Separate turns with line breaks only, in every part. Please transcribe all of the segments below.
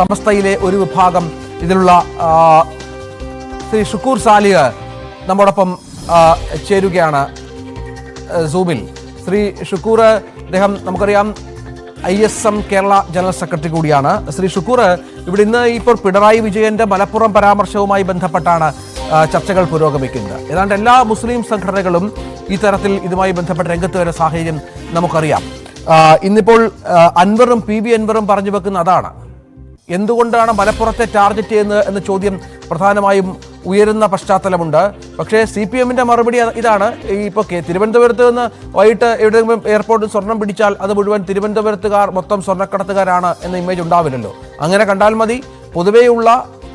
സമസ്തയിലെ ഒരു വിഭാഗം ഇതിലുള്ള ശ്രീ ഷുക്കൂർ സാലിഹ് നമ്മോടൊപ്പം ചേരുകയാണ് സൂമിൽ ശ്രീ ഷുക്കൂർ അദ്ദേഹം നമുക്കറിയാം I S M Kerala general secretary കൂടിയാണ്. ശ്രീ ഷുക്കൂർ ഇവിടെ ഇന്ന് ഇപ്പോൾ പിണറായി വിജയന്റെ മലപ്പുറം പരാമർശവുമായി ബന്ധപ്പെട്ടാണ് ചർച്ചകൾ പുരോഗമിക്കുന്നത്. ഏതാണ്ട് എല്ലാ മുസ്ലിം സംഘടനകളും ഈ തരത്തിൽ ഇതുമായി ബന്ധപ്പെട്ട രംഗത്ത് വരുന്ന സാഹചര്യം നമുക്കറിയാം. ഇന്നിപ്പോൾ അൻവറും പി വി അൻവറും പറഞ്ഞു വെക്കുന്ന അതാണ്. എന്തുകൊണ്ടാണ് മലപ്പുറത്തെ ടാർഗറ്റ് ചെയ്യുന്നത് എന്ന ചോദ്യം പ്രധാനമായും ഉയരുന്ന പശ്ചാത്തലമുണ്ട്. പക്ഷേ സി പി എമ്മിന്റെ മറുപടി ഇതാണ് ഇപ്പോൾ തിരുവനന്തപുരത്ത് നിന്ന് വൈകിട്ട് എവിടെയെങ്കിലും എയർപോർട്ടിൽ സ്വർണം പിടിച്ചാൽ അത് മുഴുവൻ തിരുവനന്തപുരത്തുകാർ മൊത്തം സ്വർണക്കടത്തുകാരാണ് എന്ന ഇമേജ് ഉണ്ടാവില്ലല്ലോ. അങ്ങനെ കണ്ടാൽ മതി പൊതുവെയുള്ള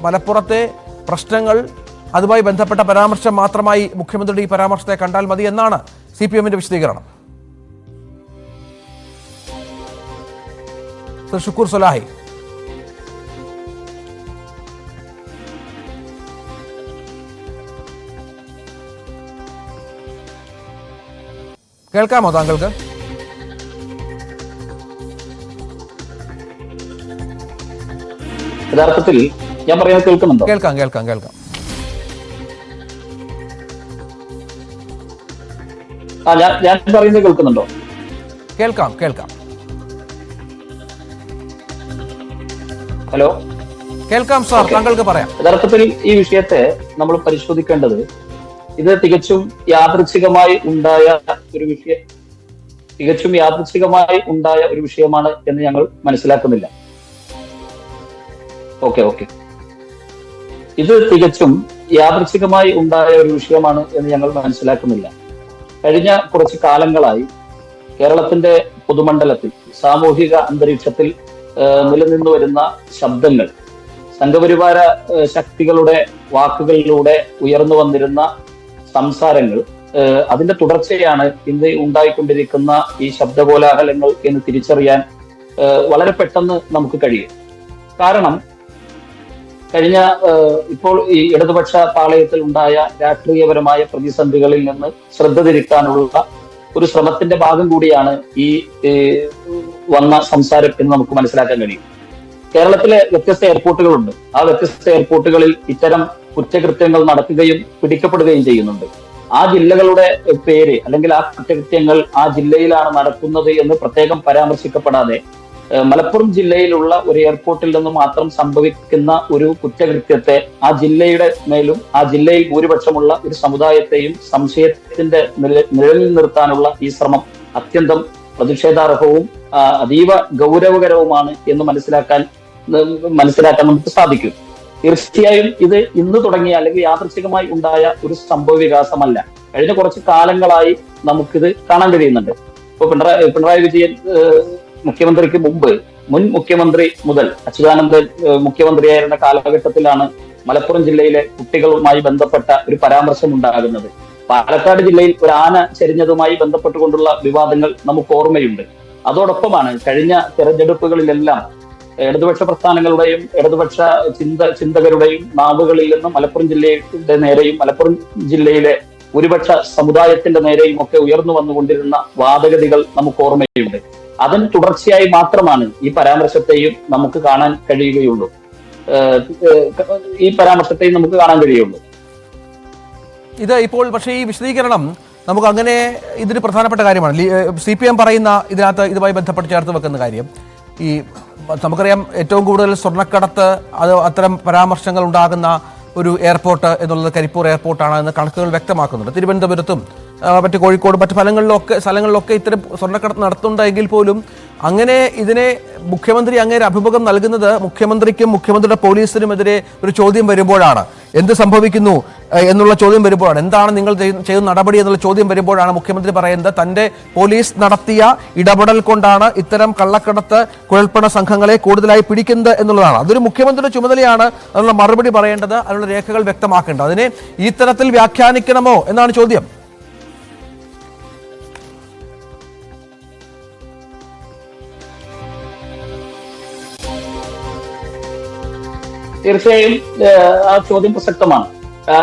മലപ്പുറത്തെ പ്രശ്നങ്ങൾ അതുമായി ബന്ധപ്പെട്ട പരാമർശം മാത്രമായി മുഖ്യമന്ത്രിയുടെ ഈ പരാമർശത്തെ കണ്ടാൽ മതി എന്നാണ് സി പി എമ്മിന്റെ വിശദീകരണം. ഷുക്കൂർ സൊലാഹി കേൾക്കാമോ താങ്കൾക്ക്?
യഥാർത്ഥത്തിൽ ഞാൻ പറയുന്നത് കേൾക്കുന്നുണ്ടോ?
കേൾക്കാം കേൾക്കാം കേൾക്കാം.
ആ ഞാൻ ഞാൻ പറയുന്നത് കേൾക്കുന്നുണ്ടോ?
കേൾക്കാം കേൾക്കാം.
ഹലോ?
കേൾക്കാം സാർ താങ്കൾക്ക് പറയാം.
യഥാർത്ഥത്തിൽ ഈ വിഷയത്തെ നമ്മൾ പരിശോധിക്കേണ്ടത് ഇത് തികച്ചും യാദൃച്ഛികമായി ഉണ്ടായ ഒരു വിഷയം തികച്ചും യാദൃച്ഛികമായി ഉണ്ടായ ഒരു വിഷയമാണ് എന്ന് ഞങ്ങൾ മനസ്സിലാക്കുന്നില്ല. Okay okay. ഇത് തികച്ചും യാദൃച്ഛികമായി ഉണ്ടായ ഒരു വിഷയമാണ് എന്ന് ഞങ്ങൾ മനസ്സിലാക്കുന്നില്ല. കഴിഞ്ഞ കുറച്ച് കാലങ്ങളായി കേരളത്തിന്റെ പൊതുമണ്ഡലത്തിൽ സാമൂഹിക അന്തരീക്ഷത്തിൽ നിലനിന്നു വരുന്ന ശബ്ദങ്ങൾ സംഘപരിവാര ശക്തികളുടെ വാക്കുകളിലൂടെ ഉയർന്നു വന്നിരുന്ന സംസാരങ്ങൾ അതിന്റെ തുടർച്ചയാണ് ഇന്ന് ഉണ്ടായിക്കൊണ്ടിരിക്കുന്ന ഈ ശബ്ദകോലാഹലങ്ങൾ എന്ന് തിരിച്ചറിയാൻ വളരെ പെട്ടെന്ന് നമുക്ക് കഴിയും. കാരണം കഴിഞ്ഞ ഇപ്പോൾ ഈ ഇടതുപക്ഷ പാളയത്തിൽ ഉണ്ടായ രാഷ്ട്രീയപരമായ പ്രതിസന്ധികളിൽ നിന്ന് ശ്രദ്ധ തിരിക്കാനുള്ള ഒരു ശ്രമത്തിന്റെ ഭാഗം കൂടിയാണ് ഈ വന്ന സംസാരം എന്ന് നമുക്ക് മനസ്സിലാക്കാൻ കഴിയും. കേരളത്തിലെ വ്യത്യസ്ത എയർപോർട്ടുകളുണ്ട്. ആ വ്യത്യസ്ത എയർപോർട്ടുകളിൽ ഇത്തരം കുറ്റകൃത്യങ്ങൾ നടക്കുകയും പിടിക്കപ്പെടുകയും ചെയ്യുന്നുണ്ട്. ആ ജില്ലകളുടെ പേര് അല്ലെങ്കിൽ ആ കുറ്റകൃത്യങ്ങൾ ആ ജില്ലയിലാണ് നടക്കുന്നത് എന്ന് പ്രത്യേകം പരാമർശിക്കപ്പെടാതെ മലപ്പുറം ജില്ലയിലുള്ള ഒരു എയർപോർട്ടിൽ നിന്ന് മാത്രം സംഭവിക്കുന്ന ഒരു കുറ്റകൃത്യത്തെ ആ ജില്ലയുടെ മേലും ആ ജില്ലയിൽ ഭൂരിപക്ഷമുള്ള ഒരു സമുദായത്തെയും സംശയത്തിന്റെ നിഴലിൽ നിർത്താനുള്ള ഈ ശ്രമം അത്യന്തം പ്രതിഷേധാർഹവും അതീവ ഗൗരവകരവുമാണ് എന്ന് മനസ്സിലാക്കാൻ മനസ്സിലാക്കാൻ നമുക്ക് സാധിക്കും. തീർച്ചയായും ഇത് ഇന്ന് തുടങ്ങിയ അല്ലെങ്കിൽ യാദൃശികമായി ഉണ്ടായ ഒരു സംഭവ വികാസമല്ല. കഴിഞ്ഞ കുറച്ച് കാലങ്ങളായി നമുക്കിത് കാണാൻ കഴിയുന്നുണ്ട്. ഇപ്പൊ പിണറായി പിണറായി വിജയൻ മുഖ്യമന്ത്രിക്ക് മുമ്പ് മുൻ മുഖ്യമന്ത്രി മുതൽ അച്യുതാനന്ദൻ മുഖ്യമന്ത്രിയായിരുന്ന കാലഘട്ടത്തിലാണ് മലപ്പുറം ജില്ലയിലെ കുട്ടികളുമായി ബന്ധപ്പെട്ട ഒരു പരാമർശം ഉണ്ടാകുന്നത്. പാലക്കാട് ജില്ലയിൽ ഒരു ആന ചെരിഞ്ഞതുമായി ബന്ധപ്പെട്ടുകൊണ്ടുള്ള വിവാദങ്ങൾ നമുക്ക് ഓർമ്മയുണ്ട്. അതോടൊപ്പമാണ് കഴിഞ്ഞ തെരഞ്ഞെടുപ്പുകളിലെല്ലാം ഇടതുപക്ഷ പ്രസ്ഥാനങ്ങളുടെയും ഇടതുപക്ഷ ചിന്ത ചിന്തകരുടെയും നാവുകളിൽ നിന്നും മലപ്പുറം ജില്ലയുടെ നേരെയും മലപ്പുറം ജില്ലയിലെ ഭൂരിപക്ഷ സമുദായത്തിന്റെ നേരെയും ഒക്കെ ഉയർന്നു വന്നുകൊണ്ടിരുന്ന വാദഗതികൾ നമുക്ക് ഓർമ്മയുണ്ട്. അതിന് തുടർച്ചയായി മാത്രമാണ് ഈ പരാമർശത്തെയും നമുക്ക് കാണാൻ കഴിയുകയുള്ളൂ. ഈ പരാമർശത്തെയും നമുക്ക് കാണാൻ കഴിയുള്ളൂ.
ഇത് ഇപ്പോൾ പക്ഷേ ഈ വിശദീകരണം നമുക്ക് അങ്ങനെ ഇതിന് പ്രധാനപ്പെട്ട കാര്യമാണ്. സി പി എം പറയുന്ന ഇതിനകത്ത് ഇതുമായി ബന്ധപ്പെട്ട് ചേർത്ത് വെക്കുന്ന കാര്യം. ഈ നമുക്കറിയാം ഏറ്റവും കൂടുതൽ സ്വർണക്കടത്ത് അത് അത്തരം പരാമർശങ്ങൾ ഉണ്ടാകുന്ന ഒരു എയർപോർട്ട് എന്നുള്ളത് കരിപ്പൂർ എയർപോർട്ടാണ് എന്ന് കണക്കുകൾ വ്യക്തമാക്കുന്നുണ്ട്. തിരുവനന്തപുരത്തും മറ്റ് കോഴിക്കോട് മറ്റ് ഫലങ്ങളിലൊക്കെ സ്ഥലങ്ങളിലൊക്കെ ഇത്തരം സ്വർണക്കടത്ത് നടത്തുന്നുണ്ടെങ്കിൽ പോലും അങ്ങനെ ഇതിനെ മുഖ്യമന്ത്രി അങ്ങനെ അഭിമുഖം നൽകുന്നത് മുഖ്യമന്ത്രിക്കും മുഖ്യമന്ത്രിയുടെ പോലീസിനുമെതിരെ ഒരു ചോദ്യം വരുമ്പോഴാണ്. എന്ത് സംഭവിക്കുന്നു എന്നുള്ള ചോദ്യം വരുമ്പോഴാണ്. എന്താണ് നിങ്ങൾ ചെയ്യ- ചെയ്യുന്ന നടപടി എന്നുള്ള ചോദ്യം വരുമ്പോഴാണ് മുഖ്യമന്ത്രി പറയുന്നത്. തന്റെ പോലീസ് നടത്തിയ ഇടപെടൽ കൊണ്ടാണ് ഇത്തരം കള്ളക്കടത്ത് കുഴൽപ്പണ സംഘങ്ങളെ കൂടുതലായി പിടിക്കുന്നത് എന്നുള്ളതാണ്. അതൊരു മുഖ്യമന്ത്രിയുടെ ചുമതലയാണ് അതിനുള്ള മറുപടി പറയേണ്ടത് അതിനുള്ള രേഖകൾ വ്യക്തമാക്കേണ്ടത്. അതിനെ ഈ തരത്തിൽ വ്യാഖ്യാനിക്കണമോ എന്നാണ് ചോദ്യം.
തീർച്ചയായും ആ ചോദ്യം പ്രസക്തമാണ്.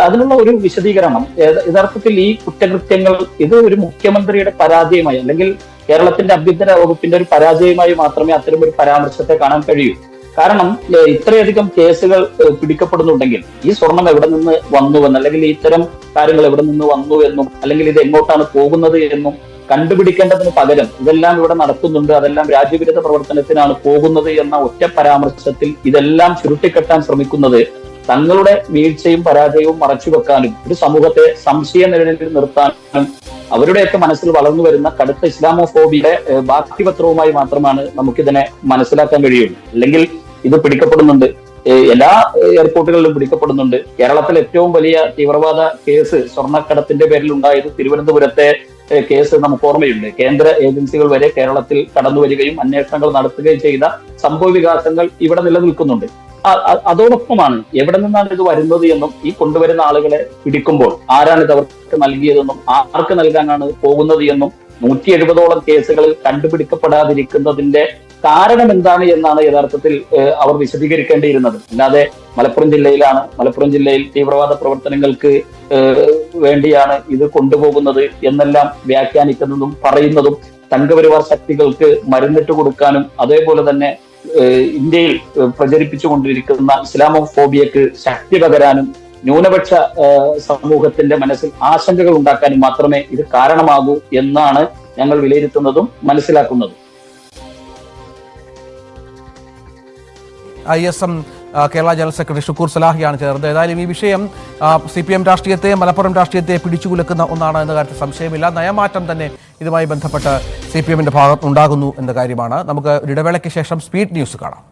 അതിനുള്ള ഒരു വിശദീകരണം യഥാർത്ഥത്തിൽ ഈ കുറ്റകൃത്യങ്ങൾ ഇത് ഒരു മുഖ്യമന്ത്രിയുടെ പരാജയമായി അല്ലെങ്കിൽ കേരളത്തിന്റെ ആഭ്യന്തര വകുപ്പിന്റെ ഒരു പരാജയമായി മാത്രമേ അത്തരം ഒരു പരാമർശത്തെ കാണാൻ കഴിയൂ. കാരണം ഇത്രയധികം കേസുകൾ പിടിക്കപ്പെടുന്നുണ്ടെങ്കിൽ ഈ സ്വർണം എവിടെ നിന്ന് വന്നുവെന്ന് അല്ലെങ്കിൽ ഇത്തരം കാര്യങ്ങൾ എവിടെ നിന്ന് വന്നു എന്നും അല്ലെങ്കിൽ ഇത് എങ്ങോട്ടാണ് പോകുന്നത് എന്നും കണ്ടുപിടിക്കേണ്ടതിന് പകരം ഇതെല്ലാം ഇവിടെ നടക്കുന്നുണ്ട് അതെല്ലാം രാജ്യവിരുദ്ധ പ്രവർത്തനത്തിനാണ് പോകുന്നത് എന്ന ഒറ്റ പരാമർശത്തിൽ ഇതെല്ലാം ചുരുട്ടിക്കെട്ടാൻ ശ്രമിക്കുന്നത് തങ്ങളുടെ വീഴ്ചയും പരാജയവും മറച്ചുവെക്കാനും ഒരു സമൂഹത്തെ സംശയ നിഴലിൽ നിർത്താനും അവരുടെയൊക്കെ മനസ്സിൽ വളർന്നു വരുന്ന കടുത്ത ഇസ്ലാമോഫോബിയുടെ ഫോബിയുടെ ബാക്കിപത്രവുമായി മാത്രമാണ് നമുക്കിതിനെ മനസ്സിലാക്കാൻ കഴിയുള്ളൂ. അല്ലെങ്കിൽ ഇത് പിടിക്കപ്പെടുന്നുണ്ട്. എല്ലാ എയർപോർട്ടുകളിലും പിടിക്കപ്പെടുന്നുണ്ട്. കേരളത്തിൽ ഏറ്റവും വലിയ തീവ്രവാദ കേസ് സ്വർണക്കടത്തിന്റെ പേരിൽ ഉണ്ടായത് തിരുവനന്തപുരത്തെ കേസ് നമുക്ക് ഓർമ്മയുണ്ട്. കേന്ദ്ര ഏജൻസികൾ വരെ കേരളത്തിൽ കടന്നു വരികയും അന്വേഷണങ്ങൾ നടത്തുകയും ചെയ്ത സംഭവ വികാസങ്ങൾ ഇവിടെ നിലനിൽക്കുന്നുണ്ട്. അതോടൊപ്പമാണ് എവിടെ നിന്നാണ് ഇത് വരുന്നത് എന്നും ഈ കൊണ്ടുവരുന്ന ആളുകളെ പിടിക്കുമ്പോൾ ആരാണ് ഇത് അവർക്ക് നൽകിയതെന്നും ആർക്ക് നൽകാനാണ് പോകുന്നത് എന്നും നൂറ്റി എഴുപതോളം കേസുകളിൽ കണ്ടുപിടിക്കപ്പെടാതിരിക്കുന്നതിന്റെ കാരണം എന്താണ് എന്നാണ് യഥാർത്ഥത്തിൽ അവർ വിശദീകരിക്കേണ്ടിയിരുന്നത്. അല്ലാതെ മലപ്പുറം ജില്ലയിലാണ് മലപ്പുറം ജില്ലയിൽ തീവ്രവാദ പ്രവർത്തനങ്ങൾക്ക് വേണ്ടിയാണ് ഇത് കൊണ്ടുപോകുന്നത് എന്നെല്ലാം വ്യാഖ്യാനിക്കുന്നതും പറയുന്നതും സംഘപരിവാർ ശക്തികൾക്ക് മരുന്നിട്ട് കൊടുക്കാനും അതേപോലെ തന്നെ ഇന്ത്യയിൽ ഇന്ത്യയിൽ കൊണ്ടിരിക്കുന്ന പ്രചരിപ്പിച്ചുകൊണ്ടിരിക്കുന്ന ഇസ്ലാമോഫോബിയക്ക് ശക്തി പകരാനും ന്യൂനപക്ഷ സമൂഹത്തിന്റെ മനസ്സിൽ ആശങ്കകൾ ഉണ്ടാക്കാനും മാത്രമേ ഇത് കാരണമാകൂ എന്നാണ് ഞങ്ങൾ വിലയിരുത്തുന്നതും മനസ്സിലാക്കുന്നതും.
I S M Kerala general secretary Shukkur സലാഹിയാണ് ചേർന്നത്. ഏതായാലും ഈ വിഷയം സി പി എം രാഷ്ട്രീയത്തെ മലപ്പുറം രാഷ്ട്രീയത്തെ പിടിച്ചുകുലക്കുന്ന ഒന്നാണ് എന്ന കാര്യത്തിൽ സംശയമില്ല. നയമാറ്റം തന്നെ ഇതുമായി ബന്ധപ്പെട്ട് സി പി എമ്മിന്റെ ഭാഗത്തുണ്ടാകുന്നു എന്ന കാര്യമാണ്. നമുക്ക് ഒരു ഇടവേളയ്ക്ക് ശേഷം സ്പീഡ് ന്യൂസ് കാണാം.